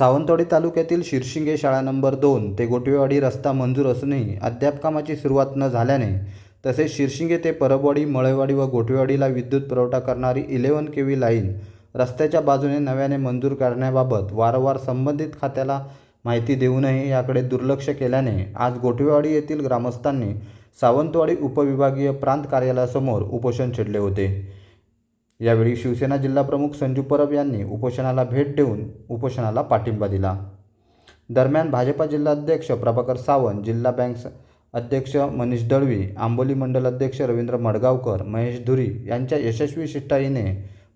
सावंतवाडी तालुक्यातील शिरशिंगे शाळा नंबर दोन ते गोटवेवाडी रस्ता मंजूर असूनही अद्याप कामाची सुरुवात न झाल्याने तसेच शिरशिंगे ते परबवाडी मळेवाडी व गोटवेवाडीला विद्युत पुरवठा करणारी इलेव्हन के व्ही लाईन रस्त्याच्या बाजूने नव्याने मंजूर करण्याबाबत वारंवार संबंधित खात्याला माहिती देऊनही याकडे दुर्लक्ष केल्याने आज गोटवेवाडी येथील ग्रामस्थांनी सावंतवाडी उपविभागीय प्रांत कार्यालयासमोर उपोषण छेडले होते. यावेळी शिवसेना जिल्हाप्रमुख संजू परब यांनी उपोषणाला भेट देऊन उपोषणाला पाठिंबा दिला. दरम्यान भाजपा जिल्हाध्यक्ष प्रभाकर सावंत जिल्हा बँक अध्यक्ष मनीष दळवी आंबोली मंडल अध्यक्ष रवींद्र मडगावकर महेश धुरी यांच्या यशस्वी शिष्टाईने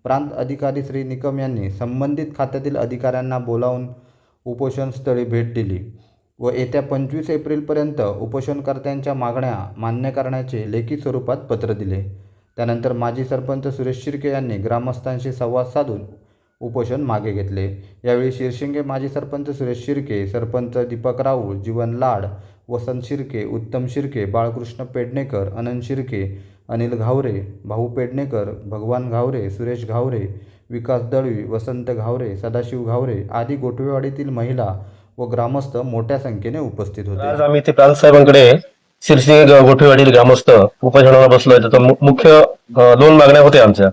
प्रांत अधिकारी श्री निकम यांनी संबंधित खात्यातील अधिकाऱ्यांना बोलावून उपोषणस्थळी भेट दिली व येत्या पंचवीस एप्रिलपर्यंत उपोषणकर्त्यांच्या मागण्या मान्य करण्याचे लेखी स्वरूपात पत्र दिले. त्यानंतर माजी सरपंच सुरेश शिर्के यांनी ग्रामस्थांशी संवाद साधून उपोषण मागे घेतले. यावेळी शिरशिंगे माजी सरपंच सुरेश शिर्के सरपंच दीपक राऊळ जीवन लाड वसंत शिर्के उत्तम शिर्के बाळकृष्ण पेडणेकर अनंत शिर्के अनिल घावरे भाऊ पेडणेकर भगवान घावरे सुरेश घावरे विकास दळवी वसंत घावरे सदाशिव घावरे आदी गोठवेवाडीतील महिला व ग्रामस्थ मोठ्या संख्येने उपस्थित होते. आज आम्ही इथे प्रांत साहेबांकडे शिरसे गोठेवाडील ग्रामस्थ उपोषणाला बसलोय. तर मुख्य दोन मागण्या होत्या आमच्या.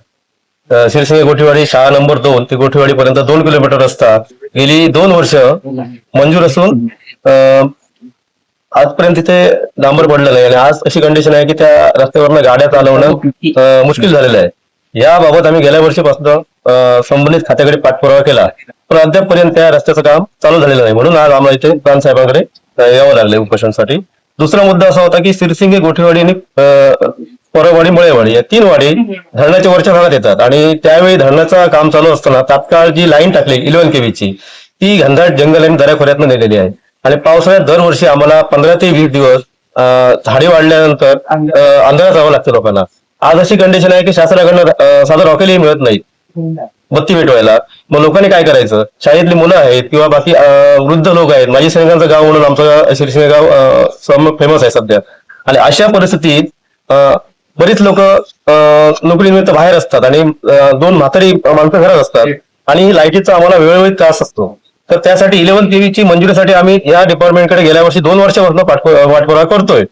शिरसिंग गोठेवाडी शाळा नंबर दोन ते गोठेवाडी पर्यंत दोन किलोमीटर रस्ता. गेली दोन वर्ष मंजूर असून आजपर्यंत तिथे डांबर पडलं नाही आणि आज अशी कंडिशन आहे की त्या रस्त्यावरनं गाड्या चालवणं मुश्किल झालेलं आहे. याबाबत आम्ही गेल्या वर्षीपासून संबंधित खात्याकडे पाठपुरावा केला. पण अद्यापपर्यंत त्या रस्त्याचं काम चालू झालेलं नाही. म्हणून आज आम्हाला इथे प्रांत साहेबांकडे यावं लागले उपोषणासाठी. दुसरा मुद्दा असा होता की सिरसिंगे गोठेवाडी आणि परवाडी मळेवाडी या तीन वाडी धरणाच्या वरच्या भागात येतात. आणि त्यावेळी धरणाचं काम चालू असताना तात्काळ जी लाईन टाकली इलेव्हन केवीची ती घनदाट जंगल आणि दऱ्याखोऱ्यातनं नेलेली आहे. आणि पावसाळ्यात दरवर्षी आम्हाला पंधरा ते वीस दिवस झाडे वाढल्यानंतर अंधारात. जावं लागतं लोकांना. आज अशी कंडिशन आहे की शासनाकडनं साधं रॉकेलही मिळत नाही. बत्ती पेटवायला मग लोकांनी काय करायचं? शाळेतली मुलं आहेत किंवा बाकी वृद्ध लोक आहेत. माझी सैनिकांचं गाव म्हणून आमचं शिरसिंग गाव फेमस आहे सध्या. आणि अशा परिस्थितीत बरीच लोक नोकरीनिमित्त बाहेर असतात आणि दोन म्हातारी माणसं घरात असतात आणि लाईटीचा आम्हाला वेळोवेळी त्रास असतो. तर त्यासाठी इलेव्हन केवीची मंजुरीसाठी आम्ही या डिपार्टमेंटकडे गेल्या वर्षी दोन वर्षापासून पाठपु- पाठपुरावा करतोय.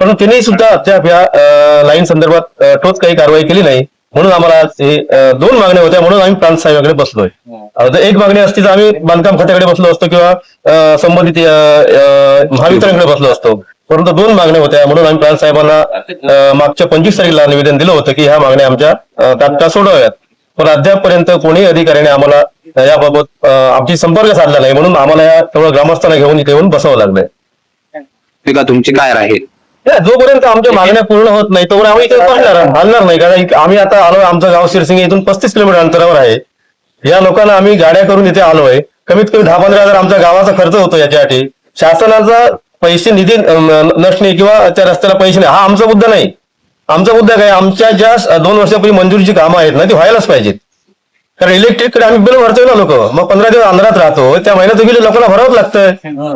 पण त्यांनी सुद्धा अद्याप या लाईन संदर्भात ठोच ठोस काही कारवाई केली नाही. म्हणून आम्हाला हे दोन मागण्या होत्या म्हणून आम्ही प्रांत साहेबांकडे बसलोय. जर एक मागणी असती तर आम्ही बांधकाम खात्याकडे बसलो असतो किंवा संबंधित महावितरणकडे बसलो असतो. परंतु दोन मागण्या होत्या म्हणून आम्ही प्रांत साहेबांना मागच्या पंचवीस तारखेला निवेदन दिलं होतं की ह्या मागण्या आमच्या तात्काळ सोडवाव्यात. पण अद्यापपर्यंत कोणीही अधिकाऱ्याने आम्हाला याबाबत आमची संपर्क साधला नाही म्हणून आम्हाला या सर्व ग्रामस्थांना घेऊन इथे येऊन बसावं लागलंय. का तुमची काय राहील जोपर्यंत आमच्या मागण्या पूर्ण होत नाही तोपर्यंत आम्ही इथे बसणार हलणार नाही कारण आम्ही आता आलोय आमचं गाव शिरसिंगे इथून पस्तीस किलोमीटर अंतरावर आहे. या लोकांना आम्ही गाड्या करून इथे आलोय कमीत कमी दहा पंधरा हजार आमच्या गावाचा खर्च होतो याच्यासाठी. शासनाचा पैसे निधी नसणे किंवा त्या रस्त्याला पैसे नाही. हा आमचा मुद्दा नाही. आमचा मुद्दा काय? आमच्या ज्या दोन वर्षापूर्वी मंजुरीची कामं आहेत ना ती व्हायलाच पाहिजेत. कारण इलेक्ट्रिककडे आम्ही बिल भरतोय ना लोक. मग पंधरा दिवस अंधारात राहतो. त्या महिन्याचं बिल लोकांना भरावंच लागतंय.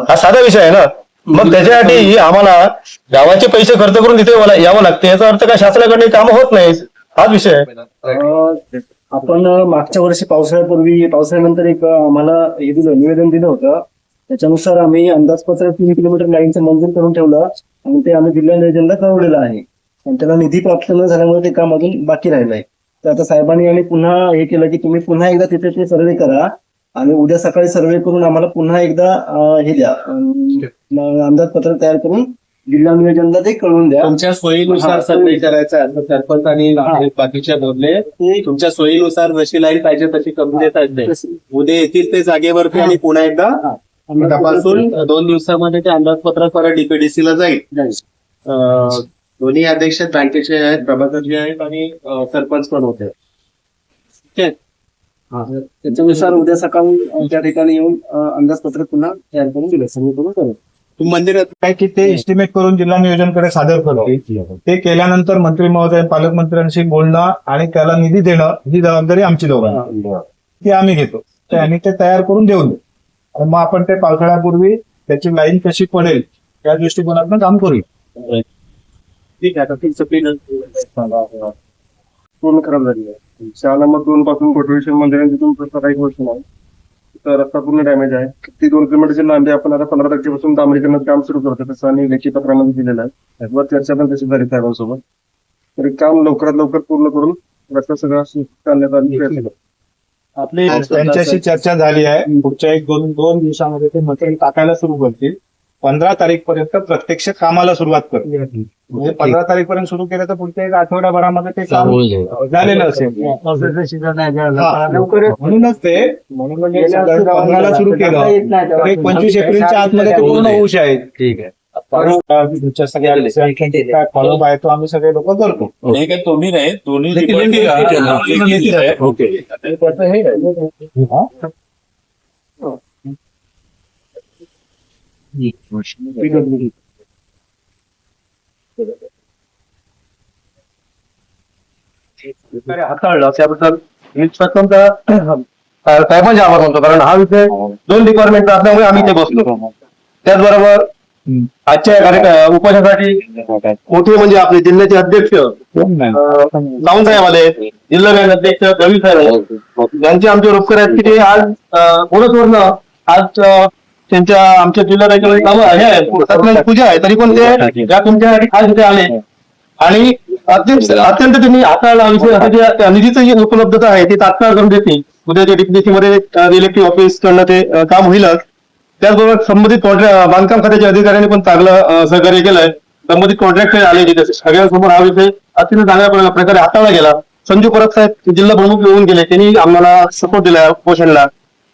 हा साधा विषय आहे ना. मग त्याच्यासाठी आम्हाला गावाचे पैसे खर्च करून तिथे मला- यावं लागते. याचा अर्थ काय? शासनाकडे कामं होत नाहीत. हाच विषय आहे. आपण मागच्या वर्षी पावसाळ्यापूर्वी पावसाळ्यानंतर एक आम्हाला हे दिलं निवेदन दिलं होतं. त्याच्यानुसार आम्ही अंदाजपत्र तीन किलोमीटर लाईनचं मंजूर करून ठेवलं आणि ते आम्ही जिल्हा नियोजनला कळवलेलं आहे. आणि त्याला निधी प्राप्त न झाल्यामुळे ते काम अजून बाकी राहिलं आहे तर आता साहेबांनी आणि पुन्हा हे केलं की तुम्ही पुन्हा एकदा तिथे ते सर्वे करा. आणि उद्या सकाळी सर्वे करून आम्हाला पुन्हा एकदा हे द्या. अंदाजपत्र तयार करून जिल्हा नियोजनला ते कळवून द्या. तुमच्या सोयीनुसार सर्वे करायचा सरपंच आणि बाकीचे बोलले ते तुमच्या सोयीनुसार जशी लाईन पाहिजे तशी करून देता येत नाही. उद्या येतील ते जागेवरती आणि पुन्हा एकदा तपासून दोन दिवसामध्ये ते अंदाजपत्र परत डीपीडीसी ला जाईल. दोन्ही अध्यक्ष बँकेचे आहेत प्रभाकरजी आहेत आणि सरपंच पण होते. ठीक. आहे त्याच्यानुसार उद्या सकाळी त्या ठिकाणी येऊन अंदाजपत्रक पुन्हा तयार करून दिलं. सगळं करून करू मंदिरात काय की ते एस्टिमेट करून जिल्हा नियोजनाकडे सादर करतो ते केल्यानंतर मंत्री महोदय पालकमंत्र्यांशी बोलणं आणि त्याला निधी देणं ही जबाबदारी आमची दोघांची. ती आम्ही घेतो. ते आणि ते तयार करून देऊन देऊ आणि मग आपण ते पावसाळ्यापूर्वी त्याची लाईन कशी पडेल त्या दृष्टिकोनातून काम करूया. ठीक आहे पूर्ण खराब झाली आहे. शाळा नंबर दोन पासून कोटेशन मंदिरात तिथून पुढचं काही गोष्ट नाही. तर रस्ता पूर्ण डॅमेज आहे. ती दोन किलोमीटरची लांबी आपण आता पंधरा तारखेपासून डांबरीकरणाचं काम सुरू करतो तसं आणि लेखी पत्रामध्ये दिलेलं आहे. वर चर्चा पण तशी झाली साहेबांसोबत. तरी काम लवकरात लवकर पूर्ण करून रस्ता सगळा चालण्याचा आम्ही प्रयत्न करू. आपली त्यांच्याशी चर्चा झाली आहे. पुढच्या एक दोन दोन दिवसामध्ये ते मटेरियल टाकायला सुरू करतील. पंधरा तारीख पर्यंत प्रत्यक्ष कामाला सुरुवात करतील म्हणजे पंधरा तारीख पर्यंत सुरू केलं तर पुढच्या एक आठवड्याभरामध्ये ते काम झालेलं असेल हा. म्हणूनच ते म्हणून म्हणजे पंधराला सुरू केलं एक पंचवीस एप्रिलच्या आतमध्ये ते पूर्ण होऊ शकेल ठीक आहे तुमच्या सगळ्या फॉलोअप आहे तो आम्ही सगळे लोक करतो दोन्ही नाही दोन्ही प्रकारे हाताळलं. त्याबद्दल मी स्वतंत्र साहेबांचे आभार मानतो. कारण हा विषय दोन डिपार्टमेंट असल्यामुळे आम्ही ते बसलो. त्याचबरोबर आजच्या कार्यक्रम उपाशासाठी मोठे म्हणजे आपले जिल्ह्याचे अध्यक्ष लावून साहेब आले जिल्हा बँक अध्यक्ष रवी साहेब आले यांचे आमचे उपकार आहेत की ते आज बोनसवरनं आज अं, त्यांच्या आमच्या जिल्हा हे आहे. पूजा आहे तरी पण ते या तुमच्यासाठी आज इथे आले. आणि अत्यंत हाताळला विषय. हा त्या निधीची जी उपलब्धता आहे ती तात्काळ करून देतील उद्याच्या डीपीसी मध्ये इलेक्ट्रिक ऑफिस कडनं ते काम होईलच. त्याचबरोबर संबंधित कॉन्ट्रॅक्ट बांधकाम खात्याच्या अधिकाऱ्यांनी पण चांगलं सहकार्य केलंय. संबंधित कॉन्ट्रॅक्ट आले तिथे सगळ्यांसमोर हा विषय अत्यंत चांगल्या प्र- प्रकारे हाताळला गेला. संजू परब साहेब जिल्हा प्रमुख येऊन गेले. त्यांनी आम्हाला सपोर्ट दिला पोषणला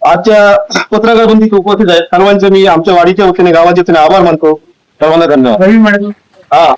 आजच्या पत्रकार बंदी उपस्थित आहेत सर्वांचे मी आमच्या वाडीच्या वतीने गावाच्या वतीने आभार मानतो. सर्वांना धन्यवाद. हा.